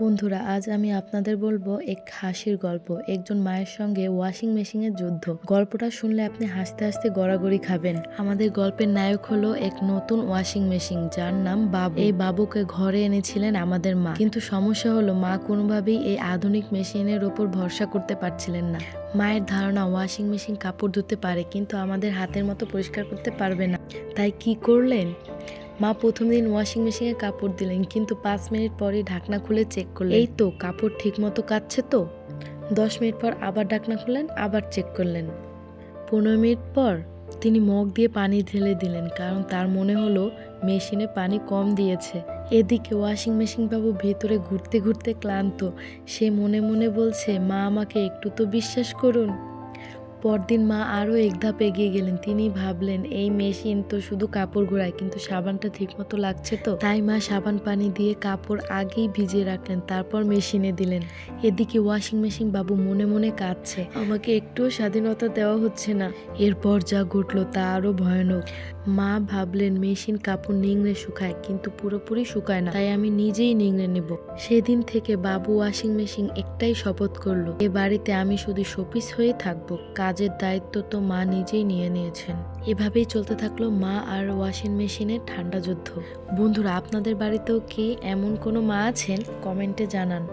বন্ধুরা, আজ আমি আপনাদের বলব এক হাসির গল্প। একজন মায়ের সঙ্গে ওয়াশিং মেশিনের যুদ্ধ। গল্পটা শুনলে আপনি হাসতে হাসতে গড়াগড়ি খাবেন। আমাদের গল্পের নায়ক হলো এক নতুন ওয়াশিং মেশিন যার নাম বাবু। এই বাবুকে ঘরে এনেছিলেন আমাদের মা। কিন্তু সমস্যা হলো, মা কোনোভাবেই এই আধুনিক মেশিনের ওপর ভরসা করতে পারছিলেন না। মায়ের ধারণা ওয়াশিং মেশিন কাপড় ধুতে পারে, কিন্তু আমাদের হাতের মতো পরিষ্কার করতে পারবে না। তাই কি করলেন? মা প্রথম দিন ওয়াশিং মেশিনে কাপড় দিলেন কিন্তু পাঁচ মিনিট পরেই ঢাকনা খুলে চেক করলেন। এই তো কাপড় ঠিক মতো কাচ্ছে তো? দশ মিনিট পর আবার ঢাকনা খুললেন আবার চেক করলেন। পনেরো মিনিট পর তিনি মগ দিয়ে পানি ঢেলে দিলেন কারণ তার মনে হলো মেশিনে পানি কম দিয়েছে। এদিকে ওয়াশিং মেশিন বাবু ভেতরে ঘুরতে ঘুরতে ক্লান্ত। সে মনে মনে বলছে মা আমাকে একটু তো বিশ্বাস করুন। পরদিন মা আরও এক ধাপ এগিয়ে গেলেন। তিনি ভাবলেন, এই মেশিন তো শুধু কাপড় ঘোরায় কিন্তু সাবানটা ঠিকমতো লাগছে তো? তাই মা সাবান পানি দিয়ে কাপড় আগেই ভিজিয়ে রাখলেন, তারপর মেশিনে দিলেন। এদিকে ওয়াশিং মেশিন বাবু মনে মনে কাঁদছে, আমাকে একটুও স্বাধীনতা দেওয়া হচ্ছে না। এরপর যা ঘটলো তা আরও ভয়ানক। মা ভাবলেন, মেশিন কাপড় নিংড়ে শুকায়, কিন্তু পুরোপুরি শুকায় না, তাই আমি নিজেই নিংড়ে নেব। সেদিন থেকে বাবু ওয়াশিং মেশিন একটাই শপথ করল, এ বাড়িতে আমি শুধু শোপিস হয়ে থাকব। কাজের দায়িত্ব তো মা নিজেই নিয়ে নিয়েছেন। এভাবেই চলতে থাকল মা আর ওয়াশিং মেশিনের ঠান্ডা যুদ্ধ। বন্ধুরা, আপনাদের বাড়িতেও কি এমন কোনো মা আছেন? কমেন্টে জানান।